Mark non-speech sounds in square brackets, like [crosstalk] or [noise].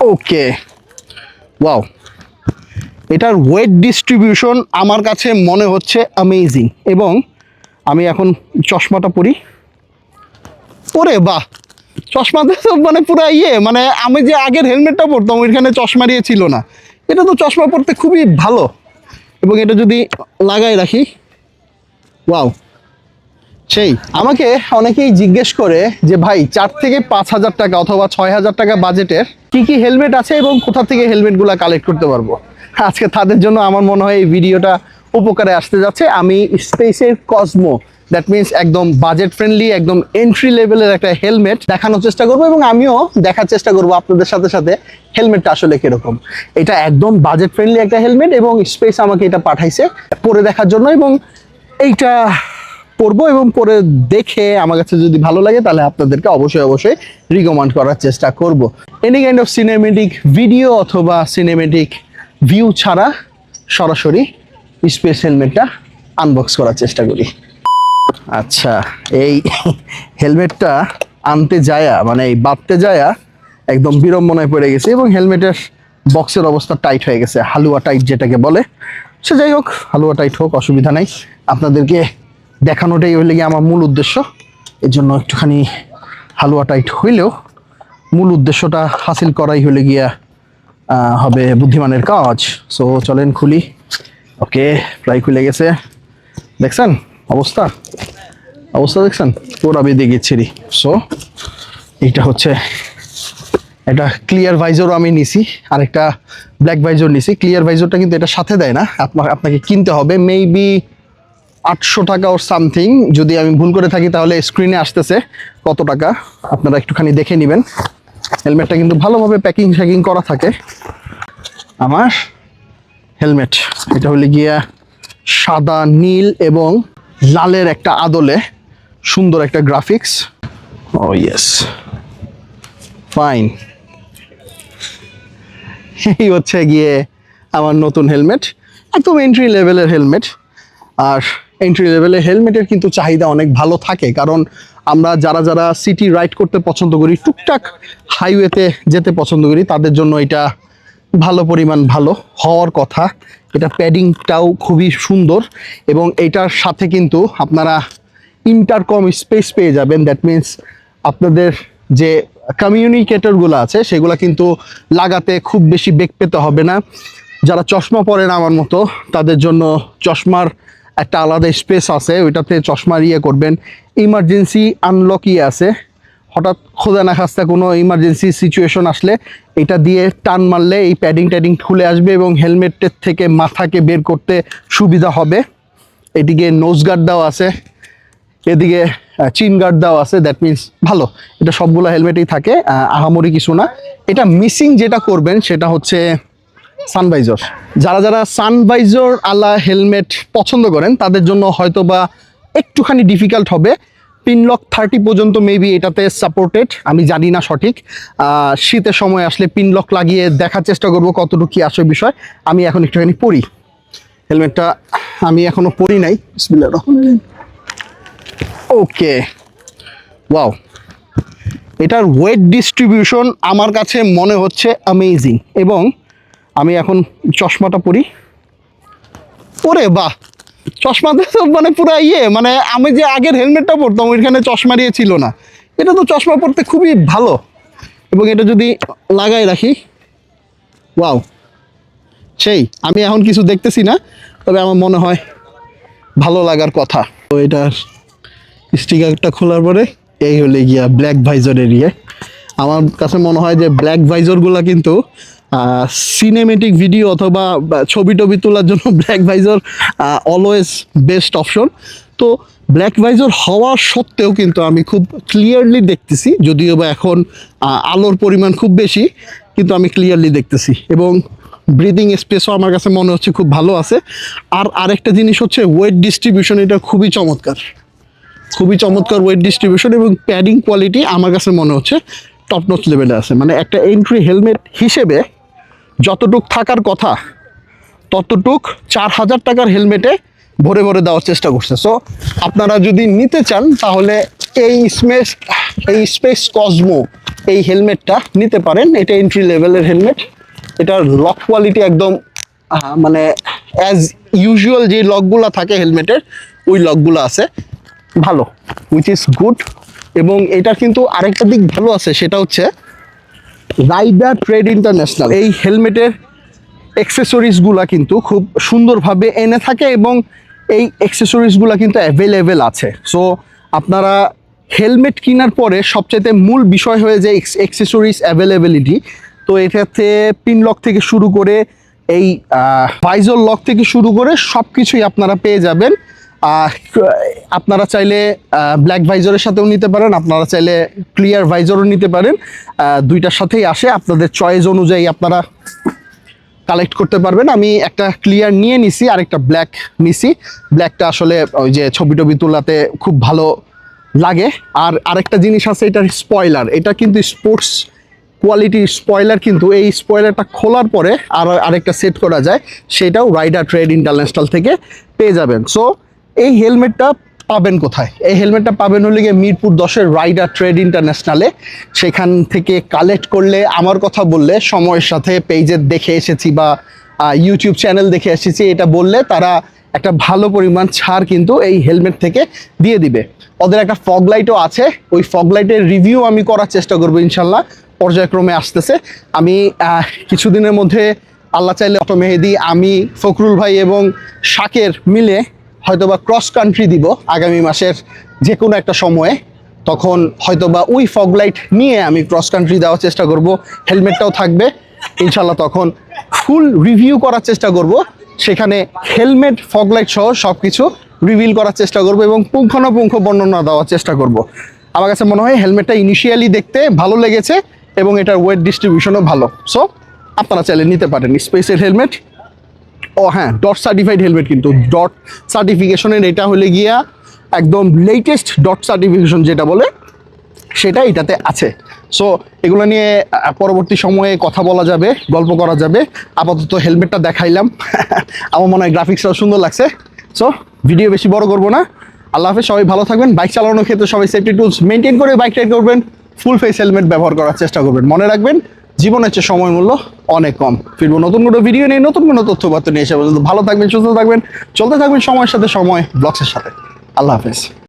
ওকে। Wow. এটার weight distribution আমার কাছে মনে হচ্ছে অ্যামেজিং এবং আমি এখন চশমাটা পরি। ওরে বাহ! চশমাতে তো মানে পুরো ইয়ে মানে আমি যে আগের হেলমেটটা পরতাম, ওইখানে চশমা দিয়ে ছিল না। এটা তো চশমা পরতে খুবই ভালো। এবং এটা যদি লাগাই রাখি, ওয়াও। সেই, আমাকে অনেকেই জিজ্ঞেস করে যে, ভাই, চার থেকে পাঁচ হাজার টাকা অথবা ছয় হাজার টাকা বাজেটের কি কি হেলমেট আছে এবং কোথা থেকে হেলমেটগুলো কালেক্ট করতে পারব? আজকে তাদের জন্য আমার মনে হয় এই ভিডিওটা উপকারে আসতে যাচ্ছে। আমি স্পেসের কসমো দ্যাট মিনস একদম বাজেট ফ্রেন্ডলি একদম এন্ট্রি লেভেলের একটা হেলমেট দেখানোর চেষ্টা করব এবং আমিও দেখার চেষ্টা করব আপনাদের সাথে সাথে হেলমেটটা আসলে কীরকম। এটা একদম বাজেট ফ্রেন্ডলি একটা হেলমেট এবং স্পেস আমাকে এটা পাঠাইছে পরে দেখার জন্য এবং এইটা পড়ব এবং পরে দেখে আমার কাছে যদি ভালো লাগে, তাহলে আপনাদেরকে অবশ্যই অবশ্যই রিকমেন্ড করার চেষ্টা করব। Any kind of cinematic video অথবা সিনেমেটিক ভিউ ছাড়া সরাসরি স্পেস হেলমেটটা আনবক্স করার চেষ্টা করি। আচ্ছা এই হেলমেটটা আনতে যায়া মানে এই বাঁধতে যায়া একদম বিড়ম্বনায় পড়ে গেছে এবং হেলমেটের বক্সের অবস্থা টাইট হয়ে গেছে, হালুয়া টাইট যেটাকে বলে। সে যাই হোক, হালুয়া টাইট হোক, অসুবিধা নাই। আপনাদেরকে দেখানোটাই হইলে গিয়ে আমার মূল উদ্দেশ্য। এর জন্য একটুখানি হালুয়া টাইট হইলেও মূল উদ্দেশ্যটা হাসিল করাই হলে গিয়া হবে বুদ্ধিমানের কাজ। সো চলেন খুলি। ওকে, প্রায় খুলে গেছে। দেখছেন? অবস্থা? অবস্থা দেখছেন? পুরা বেঁধে গেছিরি। সো এইটা হচ্ছে একটা ক্লিয়ার ভাইজরও আমি নিছি। আর একটা ব্ল্যাক ভাইজর নিছি। ক্লিয়ার ভাইজরটা কিন্তু এটা সাথে দেয় না। আপনাকে কিনতে হবে। মেবি আটশো টাকা ওর সামথিং যদি আমি ভুল করে থাকি তাহলে স্ক্রিনে আসতেছে কত টাকা? আপনারা একটুখানি দেখে নেবেন। হেলমেটটা কিন্তু ভালোভাবে প্যাকিং শ্যাকিং করা থাকে। আমার হেলমেট এটা হলে গিয়া সাদা, নীল এবং লালের একটা আদলে সুন্দর একটা গ্রাফিক্স ও ইয়েস ফাইন এই হচ্ছে গিয়ে আমার নতুন হেলমেট একদম এন্ট্রি লেভেলের হেলমেট আর এন্ট্রি লেভেলে হেলমেটের কিন্তু চাহিদা অনেক ভালো থাকে। কারণ আমরা যারা যারা সিটি রাইড করতে পছন্দ করি, টুকটাক হাইওয়েতে যেতে পছন্দ করি, তাদের জন্য এটা ভালো পরিমাণ ভালো হওয়ার কথা। এটা প্যাডিংটাও খুবই সুন্দর এবং এটার সাথে কিন্তু আপনারা ইন্টারকম স্পেস পেয়ে যাবেন। দ্যাট মিন্স আপনাদের যে কমিউনিকেটরগুলো আছে, সেগুলো কিন্তু লাগাতে খুব বেশি বেগ পেতে হবে না। যারা চশমা পরেন আমার মতো, তাদের জন্য চশমার একটা আলাদা স্পেস আছে ওইটাতে চশমার ইয়ে করবেন। ইমার্জেন্সি আনলক ইয়ে আছে। হঠাৎ খোদা না খাস্তা কোনো ইমার্জেন্সি সিচুয়েশন আসলে এটা দিয়ে টান মারলে এই প্যাডিং ট্যাডিং খুলে আসবে এবং হেলমেটের থেকে মাথাকে বের করতে সুবিধা হবে। এদিকে নোজ গার্ড দেওয়া আছে। এদিকে চিন গার্ড দেওয়া আছে। দ্যাট মিন্স ভালো, এটা সবগুলো হেলমেটেই থাকে আহামরি কিছু না। এটা মিসিং যেটা করবেন সেটা হচ্ছে সানভাইজর। যারা যারা সানভাইজর আলা হেলমেট পছন্দ করেন, তাদের জন্য হয়তো বা একটুখানি ডিফিকাল্ট হবে। পিনলক থার্টি পর্যন্ত মেবি এটাতে সাপোর্টেড আমি জানি না সঠিক। শীতের সময় আসলে পিনলক লাগিয়ে দেখার চেষ্টা করব কতটুকু কি আসে বিষয়। আমি এখন একটুখানি পরি হেলমেটটা আমি এখনও পরি নাই। ওকে ওয়াও এটার ওয়েট ডিস্ট্রিবিউশন আমার কাছে মনে হচ্ছে অ্যামেজিং এবং আমি এখন চশমাটা পরি। ওরে বাহ! চশমাতে তো মানে পুরো ইয়ে মানে আমি যে আগের হেলমেটটা পরতাম, ওইখানে চশমা দিয়ে ছিল না। এটা তো চশমা পরতে খুবই ভালো। এবং এটা যদি লাগাই রাখি, ওয়াও! সেই, আমি এখন কিছু দেখতেছি না, তবে আমার মনে হয় ভালো লাগার কথা। তো এটার স্টিকারটা খোলার পরে, এই হলে গিয়া ব্ল্যাক ভাইজরের ইয়ে। আমার কাছে মনে হয় যে ব্ল্যাক ভাইজরগুলো কিন্তু সিনেমেটিক ভিডিও অথবা ছবি টবি তোলার জন্য black visor always best option তো ব্ল্যাক ভাইজর হওয়া সত্ত্বেও কিন্তু আমি খুব ক্লিয়ারলি দেখতেছি, যদিও বা এখন আলোর পরিমাণ খুব বেশি, কিন্তু আমি ক্লিয়ারলি দেখতেছি। এবং ব্রিদিং স্পেসও আমার কাছে মনে হচ্ছে খুব ভালো আছে। আর আরেকটা জিনিস হচ্ছে ওয়েট ডিস্ট্রিবিউশন এটা খুবই চমৎকার। খুবই চমৎকার ওয়েট ডিস্ট্রিবিউশন এবং প্যাডিং কোয়ালিটি আমার কাছে মনে হচ্ছে টপ লেভেলে আছে। মানে একটা এন্ট্রি হেলমেট হিসেবে যতটুক থাকার কথা, ততটুক চার হাজার টাকার হেলমেটে ভরে ভরে দেওয়ার চেষ্টা করছে। সো আপনারা যদি নিতে চান, তাহলে এই স্পেস এই স্পেস কসমো এই হেলমেটটা নিতে পারেন। এটা এন্ট্রি লেভেলের হেলমেট। এটার লক কোয়ালিটি একদম মানে অ্যাজ ইউজুয়াল যে লকগুলো থাকে হেলমেটের, ওই লকগুলো আছে। ভালো উইচ ইজ গুড এবং এটার কিন্তু আরেকটা দিক ভালো আছে, সেটা হচ্ছে রাইডার ট্রেড ইন্টারন্যাশনাল এই হেলমেটের অ্যাক্সেসরিজগুলো কিন্তু খুব সুন্দরভাবে এনে থাকে এবং এই অ্যাক্সেসরিজগুলো কিন্তু অ্যাভেলেবেল আছে। সো আপনারা হেলমেট কেনার পরে সবচেয়ে মূল বিষয় হয়ে যায় অ্যাক্সেসরিজ অ্যাভেলেবিলিটি তো এটাতে পিন লক থেকে শুরু করে এই ভাইজর লক থেকে শুরু করে সব কিছুই আপনারা পেয়ে যাবেন। আপনারা চাইলে ব্ল্যাক ভাইজরের সাথেও নিতে পারেন, আপনারা চাইলে ক্লিয়ার ভাইজরও নিতে পারেন। দুইটার সাথেই আসে, আপনাদের চয়েস অনুযায়ী আপনারা কালেক্ট করতে পারবেন। আমি একটা ক্লিয়ার নিয়ে নিছি আর একটা ব্ল্যাক নিছি। ব্ল্যাকটা আসলে ওই যে ছবি টবি তোলাতে খুব ভালো লাগে। আর আরেকটা জিনিস আছে, এটার স্পয়লার এটা কিন্তু স্পোর্টস কোয়ালিটির স্পয়লার কিন্তু এই স্পয়লারটা খোলার পরে আর আরেকটা সেট করা যায়, সেটাও রাইডার ট্রেড ইন্টারন্যাশনাল থেকে পেয়ে যাবেন। সো এই হেলমেটটা পাবেন কোথায়? এই হেলমেটটা পাবেন হলে গিয়ে মিরপুর দশের রাইডার ট্রেড ইন্টারন্যাশনালে। সেখান থেকে কালেক্ট করলে, আমার কথা বললে, সময়ের সাথে পেজে দেখে এসেছি বা ইউটিউব চ্যানেল দেখে এসেছি, এটা বললে তারা একটা ভালো পরিমাণ ছাড় কিন্তু এই হেলমেট থেকে দিয়ে দিবে। ওদের একটা ফগ লাইটও আছে, ওই ফগ লাইটের রিভিউ আমি করার চেষ্টা করব ইনশাল্লাহ, পর্যায়ক্রমে আসতেছে। আমি কিছুদিনের মধ্যে আল্লাহ চাইলে অটো মেহেদি, আমি, ফখরুল ভাই এবং শাকের মিলে হয়তোবা ক্রস কান্ট্রি দিব আগামী মাসের যে কোনো একটা সময়ে, তখন হয়তোবা ওই ফগ লাইট নিয়ে আমি ক্রস কান্ট্রি দেওয়ার চেষ্টা করব। হেলমেটটাও থাকবে। ইনশাল্লাহ তখন ফুল রিভিউ করার চেষ্টা করব। সেখানে হেলমেট ফগ লাইট সহ সব কিছু রিভিল করার চেষ্টা করব এবং পুঙ্খানুপুঙ্খ বর্ণনা দেওয়ার চেষ্টা করব। আমার কাছে মনে হয় হেলমেটটা ইনিশিয়ালি দেখতে ভালো লেগেছে এবং এটার ওয়েট ডিস্ট্রিবিউশনও ভালো। সো আপনারা চাইলে নিতে পারেন। স্পেসের হেলমেট ও হ্যাঁ ডট সার্টিফাইড হেলমেট কিন্তু। ডট সার্টিফিকেশনের এটা হলে গিয়া একদম লেটেস্ট ডট সার্টিফিকেশন যেটা বলে, সেটা এটাতে আছে। সো এগুলো নিয়ে পরবর্তী সময়ে কথা বলা যাবে, গল্প করা যাবে। আপাতত হেলমেটটা দেখাইলাম। [laughs] আমার মনে হয় গ্রাফিক্সটাও সুন্দর লাগছে। সো ভিডিও বেশি বড় করব না। আল্লাহ হাফেজ, সবাই ভালো থাকবেন। বাইক চালানোর ক্ষেত্রে সবাই সেফটি টুলস মেনটেন করে বাইক রাইড করবেন। ফুল ফেস হেলমেট ব্যবহার করার চেষ্টা করবেন। মনে রাখবেন জীবনের চেয়ে সময় মূল্য অনেক কম। ফিরবো নতুন কোনো ভিডিও নিয়ে, নতুন কোনো তথ্যপত্র নিয়ে। এসে পর্যন্ত ভালো থাকবেন, সুস্থ থাকবেন, চলতে থাকবেন সময়ের সাথে, সময় ব্লগসের সাথে। আল্লাহ হাফেজ।